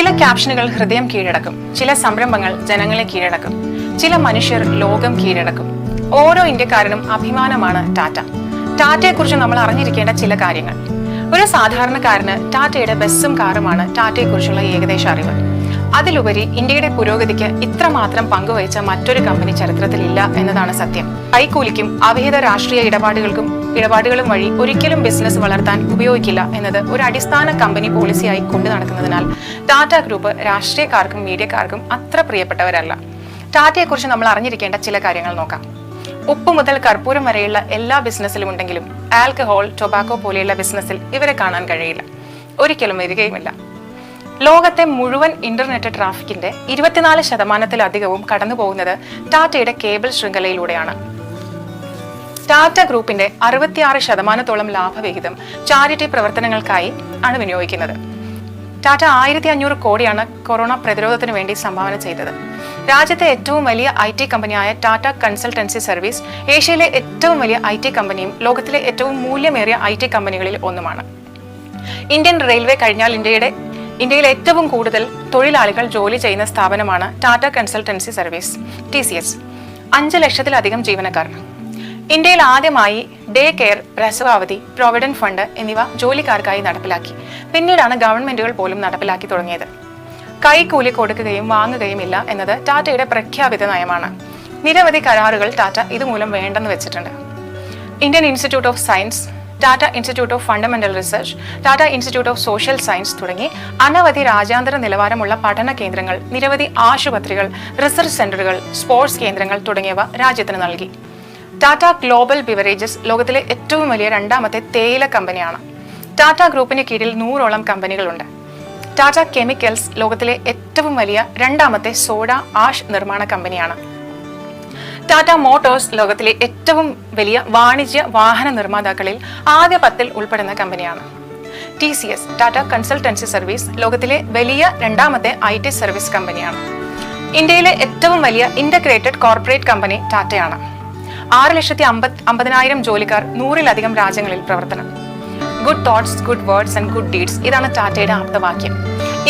ചില ക്യാപ്ഷനുകൾ ഹൃദയം കീഴടക്കും. ചില സംരംഭങ്ങൾ ജനങ്ങളെ കീഴടക്കും. ചില മനുഷ്യർ ലോകം കീഴടക്കും. ഓരോ ഇന്ത്യക്കാരനും അഭിമാനമാണ് ടാറ്റ. ടാറ്റയെക്കുറിച്ച് നമ്മൾ അറിഞ്ഞിരിക്കേണ്ട ചില കാര്യങ്ങൾ. ഒരു സാധാരണക്കാരന് ടാറ്റയുടെ ബസ്സും കാറുമാണ് ടാറ്റയെക്കുറിച്ചുള്ള ഏകദേശ അറിവ്. അതിലുപരി ഇന്ത്യയുടെ പുരോഗതിക്ക് ഇത്രമാത്രം പങ്കുവഹിച്ച മറ്റൊരു കമ്പനി ചരിത്രത്തിലില്ല എന്നതാണ് സത്യം. കൈക്കൂലിക്കും അവിഹിത രാഷ്ട്രീയ ഇടപാടുകൾക്കും ഇടപാടുകളും വഴി ഒരിക്കലും ബിസിനസ് വളർത്താൻ ഉപയോഗിക്കില്ല എന്നത് ഒരു അടിസ്ഥാന കമ്പനി പോളിസിയായി കൊണ്ടു നടക്കുന്നതിനാൽ ടാറ്റ ഗ്രൂപ്പ് രാഷ്ട്രീയക്കാർക്കും മീഡിയക്കാർക്കും അത്ര പ്രിയപ്പെട്ടവരല്ല. ടാറ്റയെക്കുറിച്ച് നമ്മൾ അറിഞ്ഞിരിക്കേണ്ട ചില കാര്യങ്ങൾ നോക്കാം. ഉപ്പ് മുതൽ കർപ്പൂരം വരെയുള്ള എല്ലാ ബിസിനസ്സിലും ഉണ്ടെങ്കിലും ആൽക്കഹോൾ ടൊബാക്കോ പോലെയുള്ള ബിസിനസ്സിൽ ഇവരെ കാണാൻ കഴിയില്ല. ഒരിക്കലും വരികയുമില്ല. ലോകത്തെ മുഴുവൻ ഇന്റർനെറ്റ് ട്രാഫിക്കിന്റെ ഇരുപത്തിനാല് ശതമാനത്തിലധികവും കടന്നു പോകുന്നത് ടാറ്റയുടെ കേബിൾ ശൃംഖലയിലൂടെയാണ്. ടാറ്റ ഗ്രൂപ്പിന്റെ അറുപത്തിയാറ് ശതമാനത്തോളം ലാഭവിഹിതം ചാരിറ്റി പ്രവർത്തനങ്ങൾക്കായി ആണ് വിനിയോഗിക്കുന്നത്. ടാറ്റ ആയിരത്തി അഞ്ഞൂറ് കോടിയാണ് കൊറോണ പ്രതിരോധത്തിന് വേണ്ടി സംഭാവന ചെയ്തത്. രാജ്യത്തെ ഏറ്റവും വലിയ ഐ ടി കമ്പനിയായ ടാറ്റ കൺസൾട്ടൻസി സർവീസ് ഏഷ്യയിലെ ഏറ്റവും വലിയ ഐ ടി കമ്പനിയും ലോകത്തിലെ ഏറ്റവും മൂല്യമേറിയ ഐ ടി കമ്പനികളിൽ ഒന്നുമാണ്. ഇന്ത്യൻ റെയിൽവേ കഴിഞ്ഞാൽ ഇന്ത്യയുടെ ഇന്ത്യയിൽ ഏറ്റവും കൂടുതൽ തൊഴിലാളികൾ ജോലി ചെയ്യുന്ന സ്ഥാപനമാണ് Tata consultancy service T C S. അഞ്ച് ലക്ഷത്തിലധികം ജീവനക്കാർ. ഇന്ത്യയിൽ ആദ്യമായി ഡേ കെയർ പ്രസവാവധി പ്രൊവിഡന്റ് ഫണ്ട് എന്നിവ ജോലിക്കാർക്കായി നടപ്പിലാക്കി. പിന്നീടാണ് ഗവൺമെന്റുകൾ പോലും നടപ്പിലാക്കി തുടങ്ങിയത്. കൈക്കൂലി കൊടുക്കുകയും വാങ്ങുകയും ഇല്ല എന്നത് ടാറ്റയുടെ പ്രഖ്യാപിത നയമാണ്. നിരവധി കരാറുകൾ ടാറ്റ ഇതുമൂലം വേണ്ടെന്ന് വെച്ചിട്ടുണ്ട്. Indian institute of science Tata institute of fundamental research Tata institute of social science തുടങ്ങി അനവധി രാജ്യാന്തര നിലവാരമുള്ള പഠന കേന്ദ്രങ്ങൾ നിരവധി ആശുപത്രികൾ റിസർച്ച് സെന്ററുകൾ സ്പോർട്സ് കേന്ദ്രങ്ങൾ തുടങ്ങിയവ രാജ്യത്തിന് നൽകി. ടാറ്റ ഗ്ലോബൽ ബിവറേജസ് ലോകത്തിലെ ഏറ്റവും വലിയ രണ്ടാമത്തെ തേയില കമ്പനിയാണ്. ടാറ്റ ഗ്രൂപ്പിന് കീഴിൽ നൂറോളം കമ്പനികളുണ്ട്. ടാറ്റ കെമിക്കൽസ് ലോകത്തിലെ ഏറ്റവും വലിയ രണ്ടാമത്തെ സോഡ ആഷ് നിർമ്മാണ കമ്പനിയാണ്. ടാറ്റ മോട്ടോഴ്സ് ലോകത്തിലെ ഏറ്റവും വലിയ വാണിജ്യ വാഹന നിർമ്മാതാക്കളിൽ ആദ്യ പത്തിൽ ഉൾപ്പെടുന്ന കമ്പനിയാണ്. T C S Tata consultancy service ലോകത്തിലെ വലിയ രണ്ടാമത്തെ ഐ ടി സർവീസ് കമ്പനിയാണ്. ഇന്ത്യയിലെ ഏറ്റവും വലിയ ഇന്റഗ്രേറ്റഡ് കോർപ്പറേറ്റ് കമ്പനി ടാറ്റയാണ് ആറ് ലക്ഷത്തി അമ്പത് അമ്പതിനായിരം ജോലിക്കാർ നൂറിലധികം രാജ്യങ്ങളിൽ പ്രവർത്തനം. Good thoughts good words and good deeds ഇതാണ് ടാറ്റയുടെ ആപ്തവാക്യം.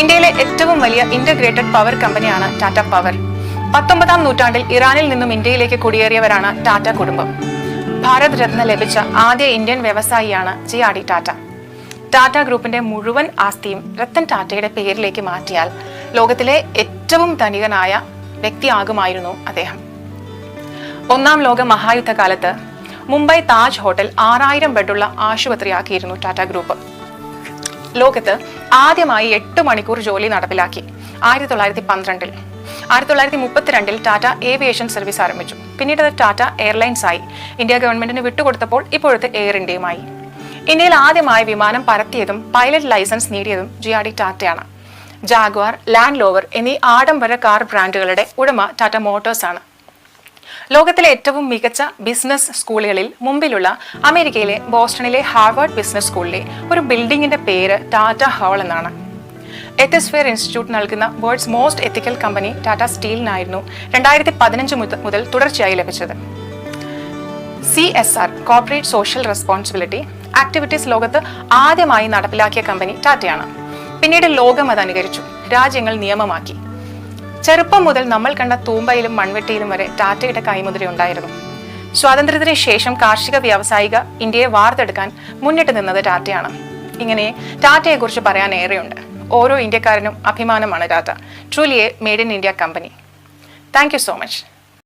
ഇന്ത്യയിലെ ഏറ്റവും വലിയ ഇന്റഗ്രേറ്റഡ് പവർ കമ്പനിയാണ് ടാറ്റ പവർ പത്തൊമ്പതാം നൂറ്റാണ്ടിൽ ഇറാനിൽ നിന്നും ഇന്ത്യയിലേക്ക് കുടിയേറിയവരാണ് ടാറ്റ കുടുംബം. ഭാരത് രത്ന ലഭിച്ച ആദ്യ ഇന്ത്യൻ വ്യവസായിയാണ് ജി ആടി ടാറ്റ. ടാറ്റ ഗ്രൂപ്പിന്റെ മുഴുവൻ ആസ്തിയും രത്തൻ ടാറ്റയുടെ പേരിലേക്ക് മാറ്റിയാൽ ലോകത്തിലെ ഏറ്റവും ധനികനായ വ്യക്തിയാകുമായിരുന്നു അദ്ദേഹം. ഒന്നാം ലോക മഹായുദ്ധകാലത്ത് മുംബൈ താജ് ഹോട്ടൽ ആറായിരം ബെഡുള്ള ആശുപത്രിയാക്കിയിരുന്നു ടാറ്റ ഗ്രൂപ്പ്. ലോകത്ത് ആദ്യമായി എട്ട് മണിക്കൂർ ജോലി നടപ്പിലാക്കി ആയിരത്തി തൊള്ളായിരത്തി പന്ത്രണ്ടിൽ. ആയിരത്തി തൊള്ളായിരത്തി മുപ്പത്തിരണ്ടിൽ ടാറ്റ ഏവിയേഷൻ സർവീസ് ആരംഭിച്ചു. പിന്നീട് അത് ടാറ്റ എയർലൈൻസ് ആയി. ഇന്ത്യ ഗവൺമെന്റിന് വിട്ടുകൊടുത്തപ്പോൾ ഇപ്പോഴത്തെ എയർ ഇന്ത്യയുമായി. ഇന്ത്യയിൽ ആദ്യമായി വിമാനം പറത്തിയതും പൈലറ്റ് ലൈസൻസ് നേടിയതും ജി ആർ ഡി ടാറ്റയാണ്. ജാഗ്വാർ ലാൻഡ് ലോവർ എന്നീ ആഡംബര കാർ ബ്രാൻഡുകളുടെ ഉടമ ടാറ്റ മോട്ടോഴ്സ് ആണ്. ലോകത്തിലെ ഏറ്റവും മികച്ച ബിസിനസ് സ്കൂളുകളിൽ മുമ്പിലുള്ള അമേരിക്കയിലെ ബോസ്റ്റണിലെ ഹാർവാർഡ് ബിസിനസ് സ്കൂളിലെ ഒരു ബിൽഡിംഗിന്റെ പേര് ടാറ്റ ഹാൾ എന്നാണ്. എത്തസ്ഫിയർ ഇൻസ്റ്റിറ്റ്യൂട്ട് നൽകുന്ന world's most ethical company Tata സ്റ്റീലിനായിരുന്നു രണ്ടായിരത്തി പതിനഞ്ച് മുതൽ തുടർച്ചയായി ലഭിച്ചത്. C S R corporate social responsibility activities ലോകത്ത് ആദ്യമായി നടപ്പിലാക്കിയ കമ്പനി ടാറ്റയാണ് പിന്നീട് ലോകം അത് അനുകരിച്ചു രാജ്യങ്ങൾ നിയമമാക്കി. ചെറുപ്പം മുതൽ നമ്മൾ കണ്ട തൂമ്പയിലും മൺവെട്ടിയിലും വരെ ടാറ്റയുടെ കൈമുദ്രയുണ്ടായിരുന്നു സ്വാതന്ത്ര്യത്തിന് ശേഷം കാർഷിക വ്യാവസായിക ഇന്ത്യയെ വാർത്തെടുക്കാൻ മുന്നിട്ട് നിന്നത് ടാറ്റയാണ് ഇങ്ങനെ ടാറ്റയെക്കുറിച്ച് പറയാൻ ഏറെയുണ്ട്. ഓരോ ഇന്ത്യക്കാരനും അഭിമാനമാണ് Tata truly a made in India company thank you so much